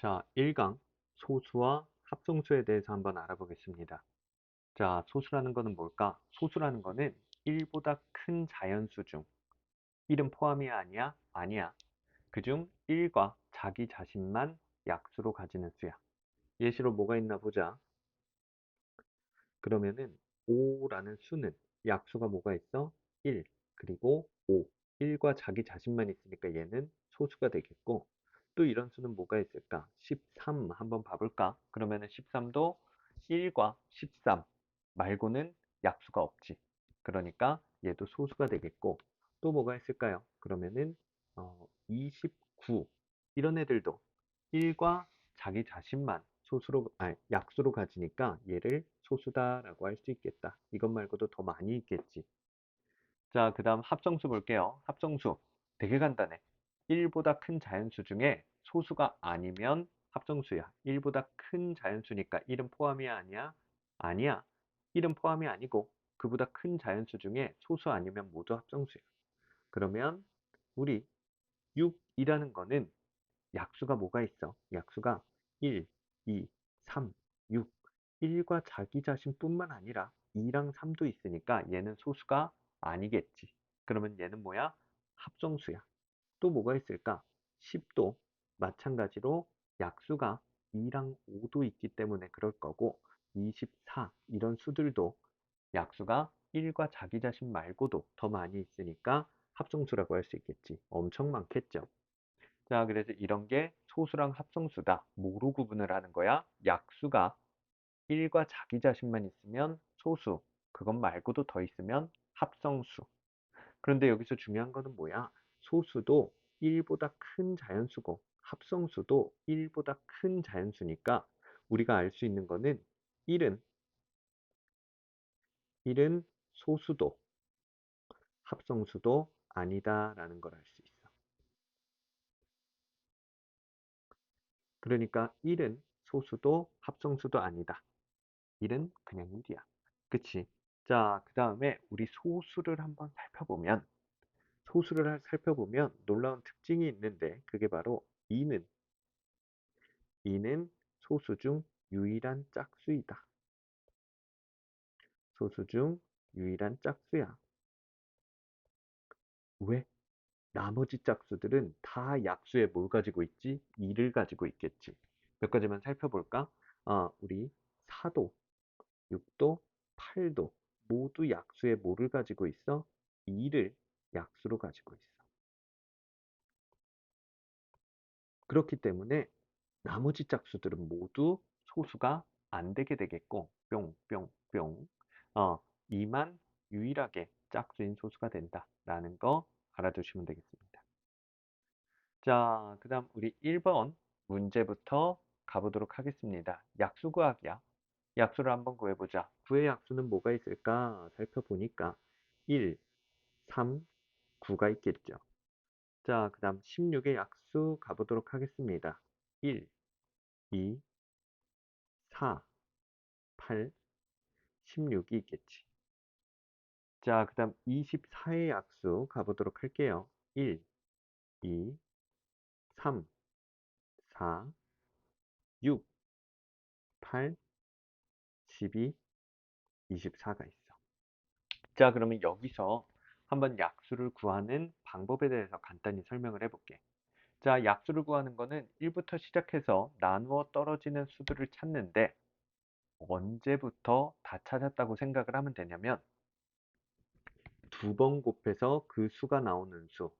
자, 1강 소수와 합성수에 대해서 한번 알아보겠습니다. 자, 소수라는 거는 뭘까? 소수라는 거는 1보다 큰 자연수 중 1은 포함이 아니야? 아니야. 그중 1과 자기 자신만 약수로 가지는 수야. 예시로 뭐가 있나 보자. 그러면은 5라는 수는 약수가 뭐가 있어? 1 그리고 5 1과 자기 자신만 있으니까 얘는 소수가 되겠고 또 이런 수는 뭐가 있을까? 13 한번 봐볼까? 그러면은 13도 1과 13 말고는 약수가 없지. 그러니까 얘도 소수가 되겠고 또 뭐가 있을까요? 그러면은 어, 29 이런 애들도 1과 자기 자신만 소수로 아니, 약수로 가지니까 얘를 소수다라고 할 수 있겠다. 이것 말고도 더 많이 있겠지. 자, 그 다음 합성수 볼게요. 합성수 되게 간단해. 1보다 큰 자연수 중에 소수가 아니면 합성수야. 1보다 큰 자연수니까 1은 포함이 아니야? 아니야. 1은 포함이 아니고 그보다 큰 자연수 중에 소수 아니면 모두 합성수야. 그러면 우리 6이라는 거는 약수가 뭐가 있어? 약수가 1, 2, 3, 6. 1과 자기 자신뿐만 아니라 2랑 3도 있으니까 얘는 소수가 아니겠지. 그러면 얘는 뭐야? 합성수야. 또 뭐가 있을까? 10도 마찬가지로 약수가 2랑 5도 있기 때문에 그럴 거고 24 이런 수들도 약수가 1과 자기 자신 말고도 더 많이 있으니까 합성수라고 할 수 있겠지. 엄청 많겠죠. 자, 그래서 이런 게 소수랑 합성수다. 뭐로 구분을 하는 거야? 약수가 1과 자기 자신만 있으면 소수, 그것 말고도 더 있으면 합성수. 그런데 여기서 중요한 거는 뭐야? 소수도 1보다 큰 자연수고 합성수도 1보다 큰 자연수니까 우리가 알 수 있는 거는 1은 1은 소수도 합성수도 아니다라는 걸 알 수 있어. 그러니까 1은 소수도 합성수도 아니다. 1은 그냥 1이야. 그치? 자, 그 다음에 우리 소수를 한번 살펴보면 소수를 살펴보면 놀라운 특징이 있는데 그게 바로 2는 2는 소수 중 유일한 짝수이다. 소수 중 유일한 짝수야. 왜? 나머지 짝수들은 다 약수에 뭘 가지고 있지? 2를 가지고 있겠지. 몇 가지만 살펴볼까? 아, 우리 4도, 6도, 8도 모두 약수에 뭐를 가지고 있어? 2를 약수로 가지고 있어. 그렇기 때문에 나머지 짝수들은 모두 소수가 안 되게 되겠고 뿅뿅뿅 어, 2만 유일하게 짝수인 소수가 된다라는 거 알아두시면 되겠습니다. 자, 그 다음 우리 1번 문제부터 가보도록 하겠습니다. 약수 구하기야. 약수를 한번 구해보자. 구의 약수는 뭐가 있을까 살펴보니까 1, 3, 9가 있겠죠. 자, 그 다음 16의 약수 가보도록 하겠습니다. 1, 2, 4, 8, 16이 있겠지. 자, 그 다음 24의 약수 가보도록 할게요. 1, 2, 3, 4, 6, 8, 12, 24가 있어. 자, 그러면 여기서 한번 약수를 구하는 방법에 대해서 간단히 설명을 해볼게. 자, 약수를 구하는 거는 1부터 시작해서 나누어 떨어지는 수들을 찾는데 언제부터 다 찾았다고 생각을 하면 되냐면 두 번 곱해서 그 수가 나오는 수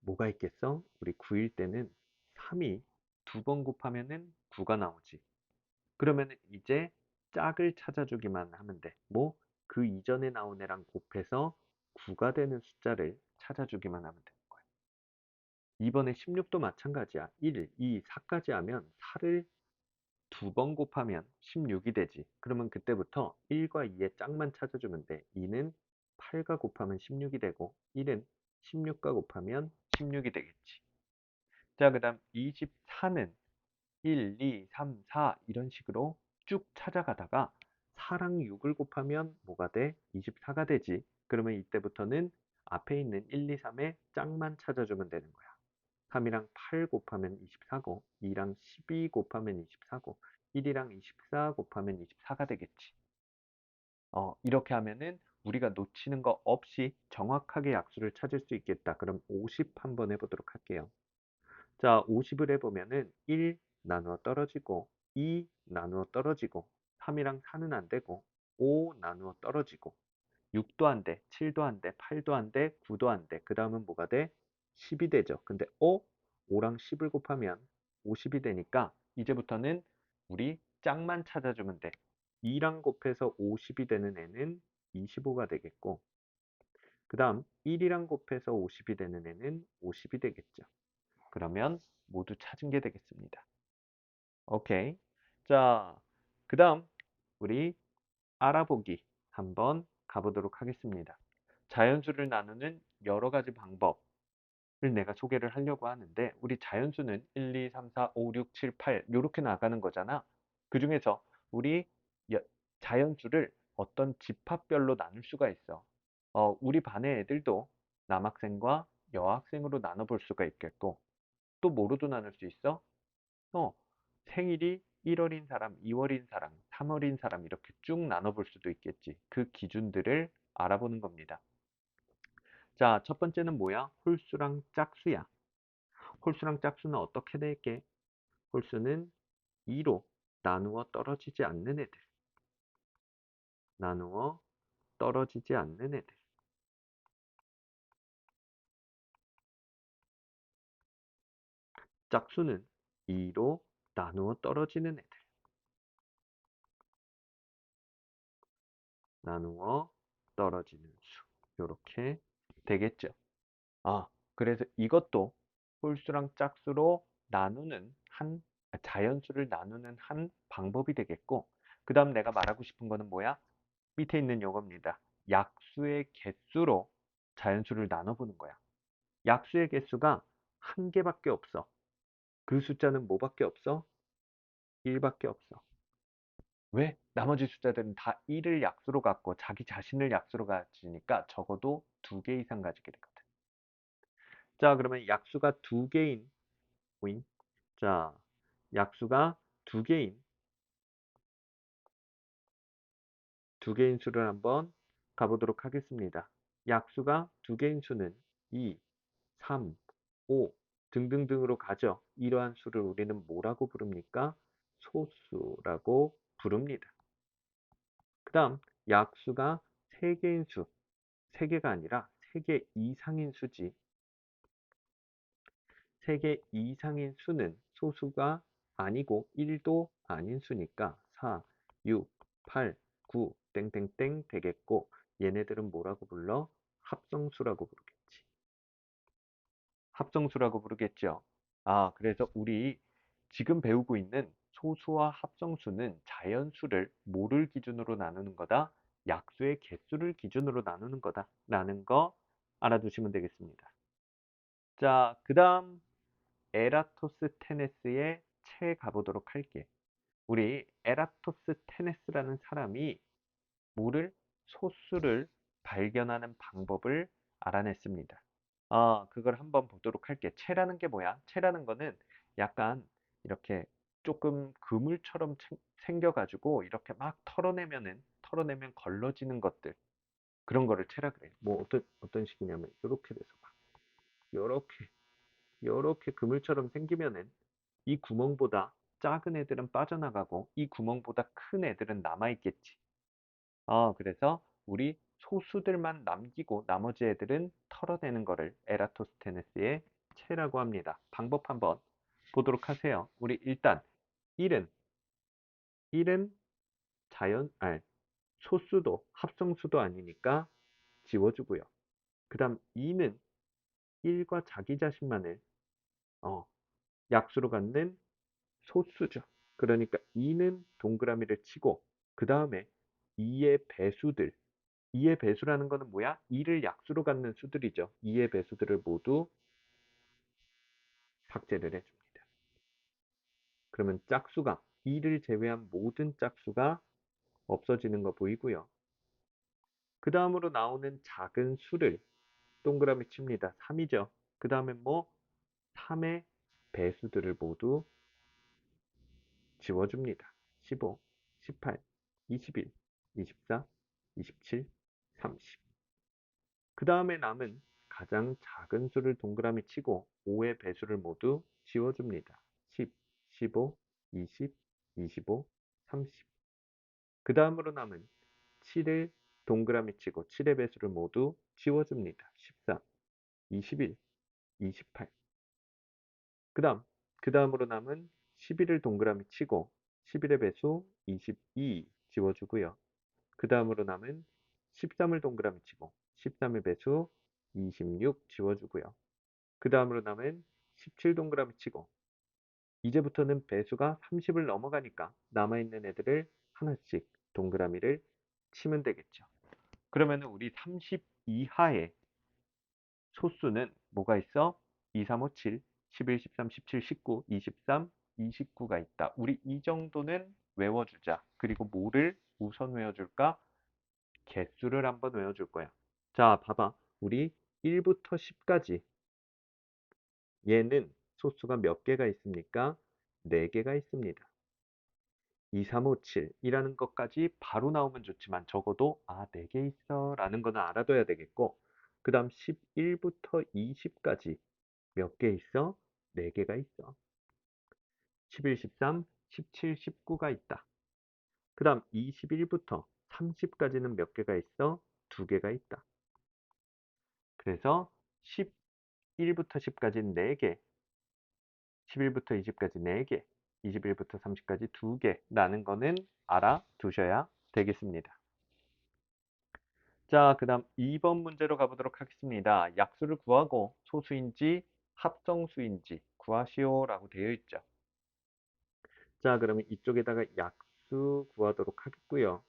뭐가 있겠어? 우리 9일 때는 3이 두 번 곱하면은 9가 나오지. 그러면 이제 짝을 찾아주기만 하면 돼. 뭐? 그 이전에 나온 애랑 곱해서 9가 되는 숫자를 찾아주기만 하면 되는 거야. 이번에 16도 마찬가지야. 1, 2, 4까지 하면 4를 두 번 곱하면 16이 되지. 그러면 그때부터 1과 2의 짝만 찾아주면 돼. 2는 8과 곱하면 16이 되고 1은 16과 곱하면 16이 되겠지. 자, 그 다음 24는 1, 2, 3, 4 이런 식으로 쭉 찾아가다가 4랑 6을 곱하면 뭐가 돼? 24가 되지. 그러면 이때부터는 앞에 있는 1, 2, 3의 짝만 찾아주면 되는 거야. 3이랑 8 곱하면 24고 2랑 12 곱하면 24고 1이랑 24 곱하면 24가 되겠지. 어, 이렇게 하면은 우리가 놓치는 거 없이 정확하게 약수를 찾을 수 있겠다. 그럼 50 한번 해보도록 할게요. 자, 50을 해보면은 1 나누어 떨어지고 2 나누어 떨어지고 3이랑 4는 안 되고 5 나누어 떨어지고 6도 안 돼, 7도 안 돼, 8도 안 돼, 9도 안 돼. 그 다음은 뭐가 돼? 10이 되죠. 근데 어? 5랑 10을 곱하면 50이 되니까 이제부터는 우리 짝만 찾아주면 돼. 2랑 곱해서 50이 되는 애는 25가 되겠고 그 다음 1이랑 곱해서 50이 되는 애는 50이 되겠죠. 그러면 모두 찾은 게 되겠습니다. 오케이. 자, 그 다음 우리 알아보기 한번 가보도록 하겠습니다. 자연수를 나누는 여러 가지 방법을 내가 소개를 하려고 하는데 우리 자연수는 1, 2, 3, 4, 5, 6, 7, 8 이렇게 나가는 거잖아. 그 중에서 우리 자연수를 어떤 집합별로 나눌 수가 있어. 어, 우리 반의 애들도 남학생과 여학생으로 나눠볼 수가 있겠고 또 뭐로도 나눌 수 있어? 어, 생일이 1월인 사람, 2월인 사람, 3월인 사람 이렇게 쭉 나눠볼 수도 있겠지. 그 기준들을 알아보는 겁니다. 자, 첫 번째는 뭐야? 홀수랑 짝수야. 홀수랑 짝수는 어떻게 될게? 홀수는 2로 나누어 떨어지지 않는 애들. 나누어 떨어지지 않는 애들. 짝수는 2로 나누어 떨어지는 애들. 나누어 떨어지는 수. 이렇게 되겠죠. 아, 그래서 이것도 홀수랑 짝수로 나누는 한 자연수를 나누는 한 방법이 되겠고 그 다음 내가 말하고 싶은 거는 뭐야? 밑에 있는 요겁니다. 약수의 개수로 자연수를 나눠보는 거야. 약수의 개수가 한 개밖에 없어. 그 숫자는 뭐밖에 없어? 1밖에 없어. 왜? 나머지 숫자들은 다 1을 약수로 갖고 자기 자신을 약수로 가지니까 적어도 두 개 이상 가지게 되거든. 자, 그러면 약수가 두 개인 오인. 자, 약수가 두 개인 두 개인 수를 한번 가보도록 하겠습니다. 약수가 두 개인 수는 2, 3, 5 등등등으로 가죠. 이러한 수를 우리는 뭐라고 부릅니까? 소수라고 부릅니다. 그 다음 약수가 3개인 수, 3개가 아니라 3개 이상인 수지. 3개 이상인 수는 소수가 아니고 1도 아닌 수니까 4, 6, 8, 9 땡땡땡 되겠고 얘네들은 뭐라고 불러? 합성수라고 부르겠지. 합성수라고 부르겠죠. 아, 그래서 우리 지금 배우고 있는 소수와 합성수는 자연수를 뭐를 기준으로 나누는 거다? 약수의 개수를 기준으로 나누는 거다. 라는 거 알아두시면 되겠습니다. 자, 그 다음 에라토스테네스의 채 가보도록 할게. 우리 에라토스테네스라는 사람이 뭐를 소수를 발견하는 방법을 알아냈습니다. 아, 그걸 한번 보도록 할게. 채라는 게 뭐야? 채라는 거는 약간 이렇게 조금 그물처럼 생겨가지고 이렇게 막 털어내면은 털어내면 걸러지는 것들 그런 거를 채라 그래. 뭐 어떤 어떤 식이냐면 이렇게 돼서 막 요렇게 요렇게 그물처럼 생기면은 이 구멍보다 작은 애들은 빠져나가고 이 구멍보다 큰 애들은 남아있겠지. 아, 그래서 우리 소수들만 남기고 나머지 애들은 털어내는 거를 에라토스테네스의 채라고 합니다. 방법 한번 보도록 하세요. 우리 일단 1은 1은 자연 아 소수도 합성수도 아니니까 지워주고요. 그 다음 2는 1과 자기 자신만을 어, 약수로 갖는 소수죠. 그러니까 2는 동그라미를 치고 그 다음에 2의 배수들 2의 배수라는 것은 뭐야? 2를 약수로 갖는 수들이죠. 2의 배수들을 모두 삭제를 해줍니다. 그러면 짝수가 2를 제외한 모든 짝수가 없어지는 거 보이고요. 그 다음으로 나오는 작은 수를 동그라미 칩니다. 3이죠. 그 다음에 뭐 3의 배수들을 모두 지워줍니다. 15, 18, 21, 24, 27, 30. 그 다음에 남은 가장 작은 수를 동그라미 치고 5의 배수를 모두 지워줍니다. 10, 15, 20, 25, 30. 그 다음으로 남은 7을 동그라미 치고 7의 배수를 모두 지워줍니다. 14, 21, 28. 그 다음, 그 다음으로 남은 11을 동그라미 치고 11의 배수 22 지워주고요. 그 다음으로 남은 13을 동그라미 치고 13의 배수 26 지워주고요. 그 다음으로 남은 17 동그라미 치고 이제부터는 배수가 30을 넘어가니까 남아있는 애들을 하나씩 동그라미를 치면 되겠죠. 그러면 우리 30 이하의 소수는 뭐가 있어? 2, 3, 5, 7, 11, 13, 17, 19, 23, 29가 있다. 우리 이 정도는 외워주자. 그리고 뭐를 우선 외워줄까? 개수를 한번 외워줄 거야. 자, 봐봐. 우리 1부터 10까지 얘는 소수가 몇 개가 있습니까? 4개가 있습니다. 2, 3, 5, 7이라는 것까지 바로 나오면 좋지만 적어도 아, 4개 있어 라는 거는 알아둬야 되겠고 그 다음 11부터 20까지 몇 개 있어? 4개가 있어. 11, 13, 17, 19가 있다. 그 다음 21부터 30까지는 몇 개가 있어? 2개가 있다. 그래서 11부터 10까지는 4개, 11부터 20까지 4개, 21부터 30까지 2개 라는 거는 알아두셔야 되겠습니다. 자, 그 다음 2번 문제로 가보도록 하겠습니다. 약수를 구하고 소수인지 합성수인지 구하시오 라고 되어 있죠. 자, 그러면 이쪽에다가 약수 구하도록 하겠고요.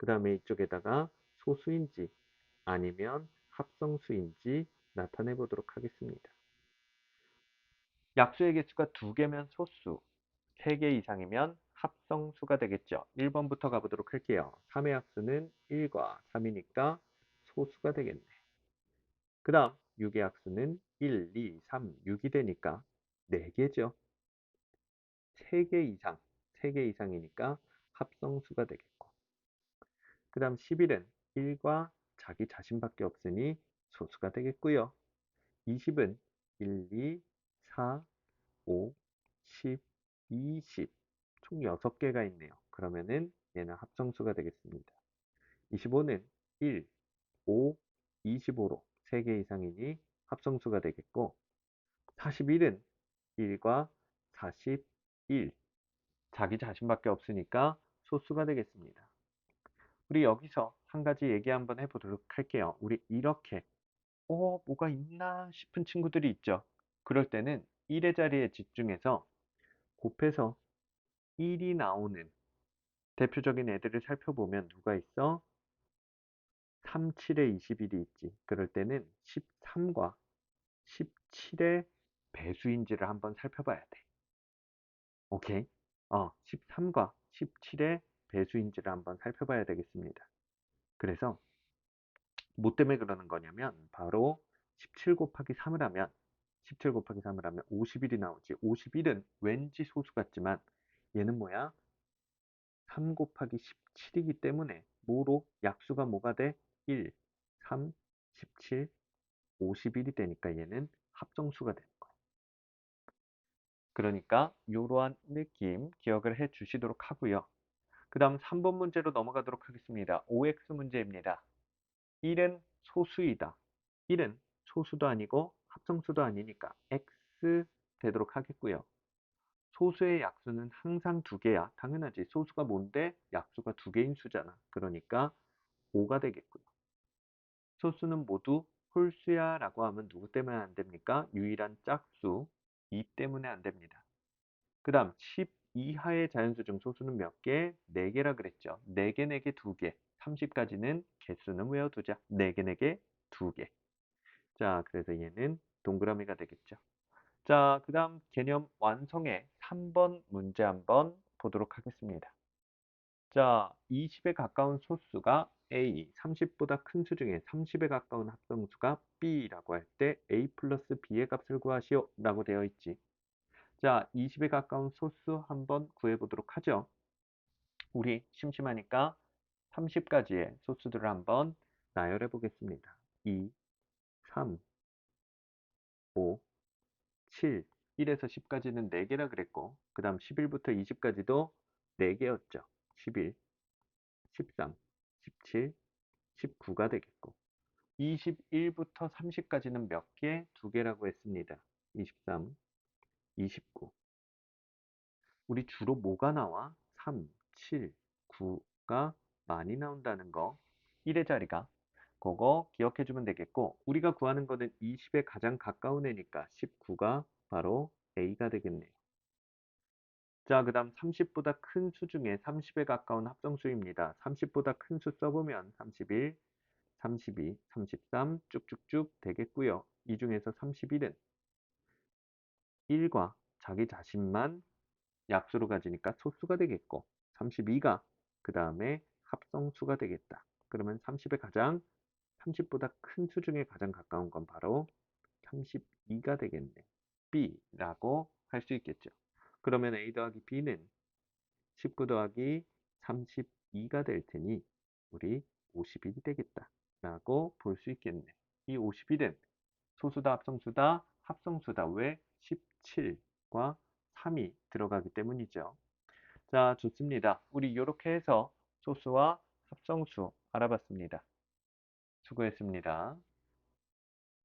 그 다음에 이쪽에다가 소수인지 아니면 합성수인지 나타내 보도록 하겠습니다. 약수의 개수가 2개면 소수, 3개 이상이면 합성수가 되겠죠. 1번부터 가보도록 할게요. 3의 약수는 1과 3이니까 소수가 되겠네. 그 다음 6의 약수는 1, 2, 3, 6이 되니까 4개죠. 3개 이상, 3개 이상이니까 합성수가 되겠고 그 다음 11은 1과 자기 자신밖에 없으니 소수가 되겠고요. 20은 1, 2, 4, 5, 10, 20. 총 6개가 있네요. 그러면은 얘는 합성수가 되겠습니다. 25는 1, 5, 25로 3개 이상이니 합성수가 되겠고 41은 1과 41 자기 자신밖에 없으니까 소수가 되겠습니다. 우리 여기서 한 가지 얘기 한번 해보도록 할게요. 우리 이렇게 어 뭐가 있나 싶은 친구들이 있죠. 그럴 때는 1의 자리에 집중해서 곱해서 1이 나오는 대표적인 애들을 살펴보면 누가 있어? 3, 7에 21이 있지. 그럴 때는 13과 17의 배수인지를 한번 살펴봐야 돼. 오케이? 어, 13과 17의 배수인지를 한번 살펴봐야 되겠습니다. 그래서 뭐 때문에 그러는 거냐면 바로 17 곱하기 3을 하면 17 곱하기 3을 하면 51이 나오지. 51은 왠지 소수 같지만 얘는 뭐야? 3 곱하기 17이기 때문에 뭐로 약수가 뭐가 돼? 1, 3, 17, 51이 되니까 얘는 합성수가 되는 거야. 그러니까 이러한 느낌 기억을 해 주시도록 하고요. 그 다음 3번 문제로 넘어가도록 하겠습니다. OX 문제입니다. 1은 소수이다. 1은 소수도 아니고 합성수도 아니니까 X 되도록 하겠고요. 소수의 약수는 항상 두 개야. 당연하지. 소수가 뭔데? 약수가 두 개인 수잖아. 그러니까 5가 되겠고요. 소수는 모두 홀수야 라고 하면 누구 때문에 안 됩니까? 유일한 짝수 2 때문에 안 됩니다. 그 다음 10 이하의 자연수 중 소수는 몇 개? 4개라 그랬죠. 4개, 4개, 2개. 30까지는 개수는 외워두자. 4개, 4개, 2개. 자, 그래서 얘는 동그라미가 되겠죠. 자, 그 다음 개념 완성의 3번 문제 한번 보도록 하겠습니다. 자, 20에 가까운 소수가 A, 30보다 큰 수 중에 30에 가까운 합성수가 B라고 할 때 A 플러스 B의 값을 구하시오 라고 되어 있지. 자, 20에 가까운 소수 한번 구해보도록 하죠. 우리 심심하니까 30가지의 소수들을 한번 나열해 보겠습니다. 2, 3, 5, 7, 1에서 10까지는 4개라 그랬고 그 다음 11부터 20까지도 4개였죠. 11, 13, 17, 19가 되겠고 21부터 30까지는 몇 개? 2개라고 했습니다. 23, 29 우리 주로 뭐가 나와? 3, 7, 9가 많이 나온다는 거 1의 자리가 그거 기억해 주면 되겠고 우리가 구하는 거는 20에 가장 가까운 애니까 19가 바로 A가 되겠네요. 자, 그 다음 30보다 큰 수 중에 30에 가까운 합성수입니다. 30보다 큰 수 써보면 31, 32, 33 쭉쭉쭉 되겠고요. 이 중에서 31은 1과 자기 자신만 약수로 가지니까 소수가 되겠고 32가 그 다음에 합성수가 되겠다. 그러면 30에 가장 30보다 큰 수 중에 가장 가까운 건 바로 32가 되겠네. B라고 할 수 있겠죠. 그러면 A 더하기 B는 19 더하기 32가 될 테니 우리 51이 되겠다. 라고 볼 수 있겠네. 이 51은 소수다 합성수다 합성수다. 왜? 17과 3이 들어가기 때문이죠. 자, 좋습니다. 우리 이렇게 해서 소수와 합성수 알아봤습니다. 수고했습니다.